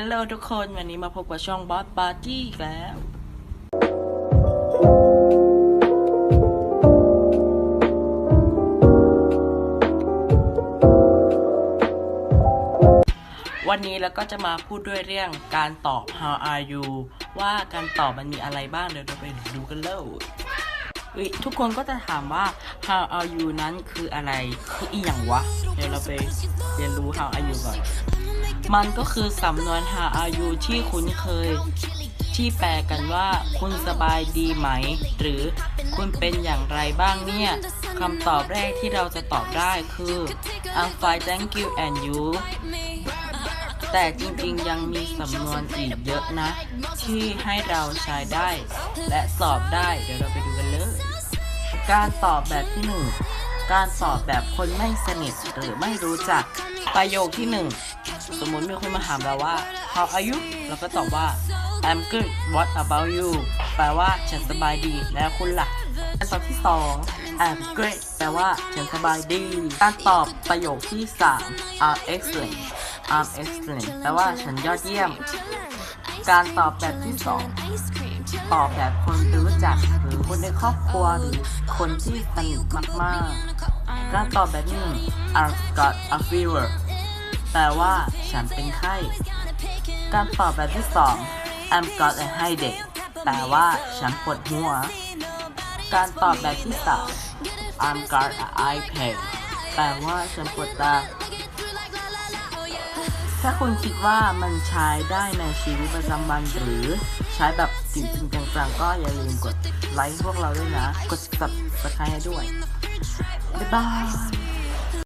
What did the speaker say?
ฮัลโหลทุกคนวันนี้มาพบกับช่องบอสปาร์ตี้อีกแล้ว วันนี้เราก็จะมาพูดด้วยเรื่องการตอบ how are you ว่าการตอบมันมีอะไรบ้างเดี๋ยวเราไปดูกันเลยทุกคนก็จะถามว่า how are you นั้นคืออะไรคืออีหยังวะ เดี๋ยวเราไปเรียนรู้ how are you ก่อน มันก็คือสำนวน how are you ที่คุ้นเคย ที่แปลกันว่า คุณสบายดีไหม หรือคุณเป็นอย่างไรบ้างเนี่ยคำตอบแรกที่เราจะตอบได้คือ I'm fine thank you and you แต่จริงๆยังมีสำนวนอีกเยอะนะ ที่ให้เราใช้ได้ และสอบได้เดี๋ยวเราไปดูกันเลย การตอบแบบที่หนึ่งการตอบแบบคนไม่สนิทหรือไม่รู้จัก ประโยคที่หนึ่ง สมมติมีคนมาถามเราว่า how are you เราก็ตอบว่า I'm good what about you แปลว่าฉันสบายดีแล้วคุณล่ะการตอบที่สอง I'm great แปลว่าฉันสบายดีการตอบประโยคที่สาม I'm excellent I'm excellent แปลว่าฉันยอดเยี่ยม การตอบแบบที่สองตอบแบบคนรู้จักหรือคนในครอบครัวหรือคนที่สนิทมากๆ การตอบแบบนี้ I've got a fever แปลว่า ฉันเป็นไข้ การตอบแบบที่สอง I'm got a headache แปลว่า ฉันปวดหัว การตอบแบบที่สาม I'm got a eye pain แปลว่า ฉันปวดตา ถ้าคุณคิดว่ามันใช้ได้ในชีวิตประจำวันหรือใช้แบบจริงๆจังๆก็อย่าลืมกดไลค์พวกเราด้วยนะ กด subscribe ให้ด้วย บ๊ายบาย